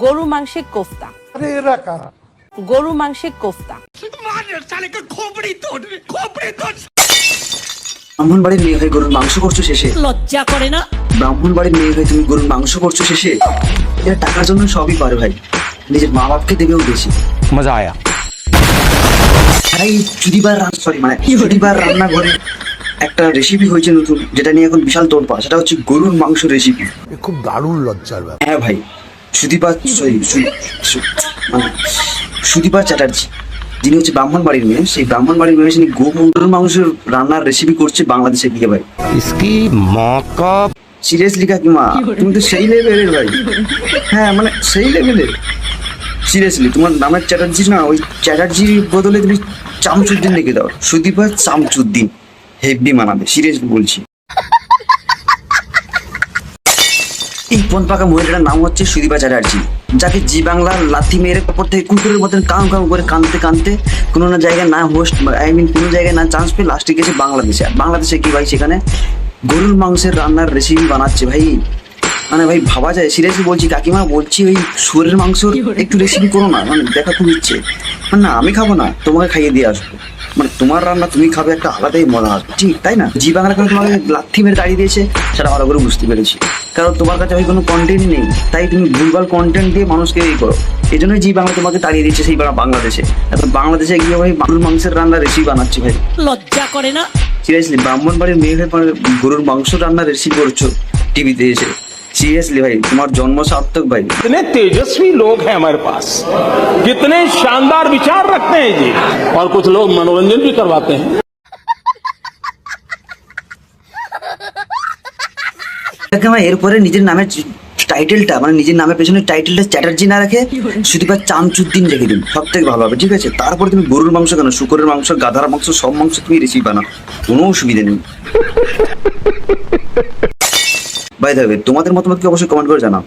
গরু মাংসের কোফতা। আরে এরা গরু মাংসে কোফতা। ব্রাহ্মণ বাড়ির মেয়ে হয়ে গরুর মাংস করছ শেষে? লজ্জা করে না? ব্রাহ্মণ বাড়ির মেয়ে হয়ে তুমি গরুর মাংস করছ শেষে? এটা টাকার জন্য সবই পারে ভাই। নিজের মা বাপকে দেবেও বেশি। মজা আয়া। ভাই চুরিবার রান্না সরি মানে চুরিবার রান্নাঘরে একটা রেসিপি হয়েছে নতুন যেটা নিয়ে এখন বিশাল তোড়পা সেটা হচ্ছে গরুর মাংস রেসিপি খুব দারুণ লজ্জার ব্যাপার। হ্যাঁ ভাই। সুদীপা সরি মানে সুদীপা চ্যাটার্জি। যিনি হচ্ছে ব্রাহ্মণ বাড়ির মেয়ে সেই ব্রাহ্মণ বাড়ির মেয়ে তিনি মন্ডল মাংসের রান্নার রেসিপি করছে বাংলাদেশে বিয়ে ভাই ইসকি মকআপ সিরিয়াসলি কাকিমা তুমি তো সেই লেভেলের ভাই। হ্যাঁ মানে সেই লেভেলের সিরিয়াসলি তোমার নামের চ্যাটার্জি না? ওই চ্যাটার্জির বদলে তুমি চামচুদ্দিন লিখে দাও। সুদীপা চামচুদ্দিন। হেভি মানাবে। সিরিয়াসলি বলছি। এই পন পাকা মহিলাটার নাম হচ্ছে সুদীপা চ্যাটার্জি যাকে জি বাংলার লাথি মেরে ওপর থেকে কুকুরের মতন কাম কাম করে কানতে কানতে কোনো না জায়গায় না হোস্ট আই মিন কোনো জায়গায় না চান্স পেয়ে লাস্টে গেছে বাংলাদেশে। বাংলাদেশে কি ভাই সেখানে? গরুর মাংসের রান্নার রেসিপি বানাচ্ছে ভাই। মানে ভাই ভাবা যায় সিরিয়াসলি বলছি কাকিমা বলছি ওই শুয়োরের মাংসর একটু রেসিপি করো না মানে দেখা খুব ইচ্ছে। মানে না আমি খাব না তোমাকে খাইয়ে দিয়ে আসব। মানে তোমার রান্না তুমি খাবে একটা আলাদাই মজা আসবে। ঠিক তাই না? জি বাংলা করে তোমাকে লাথি মেরে দাঁড়িয়ে দিয়েছে সেটা ভালো করে বুঝতে পেরেছি। কারণ তোমার কাছে ওই কোনো কন্টেন্ট নেই তাই তুমি ভুলভাল কন্টেন্ট দিয়ে মানুষকে এই করো। এই জন্যই জি বাংলা তোমাকে তাড়িয়ে দিচ্ছে সেই বাংলা বাংলাদেশে। এখন বাংলাদেশে গিয়ে ভাই গরুর মাংসের রান্না রেসিপি বানাচ্ছি ভাই। লজ্জা করে না? সিরিয়াসলি ব্রাহ্মণ বাড়ির মেয়ে হয়ে গরুর মাংস রান্না রেসিপি করছ টিভিতে এসে। সিরিয়াসলি ভাই তোমার জন্ম সার্থক ভাই कितने तेजस्वी लोग हैं हमारे पास कितने शानदार विचार रखते हैं जी और कुछ लोग मनोरंजन भी करवाते हैं কাকিমা এরপরে নিজের নামের টাইটেলটা মানে নিজের নামের পেছনে টাইটেলটা চ্যাটার্জি না রেখে শুধুবার চামচুদ্দিন রেখে দিন সব থেকে ভালো হবে ঠিক আছে তারপরে তুমি গরুর মাংস কেন শুকরের মাংস গাধার মাংস সব মাংস তুমি রেসিপি বানাও কোনো অসুবিধা নেই বাই দেবে তোমাদের মতামত কি অবশ্যই কমেন্ট করে জানাও।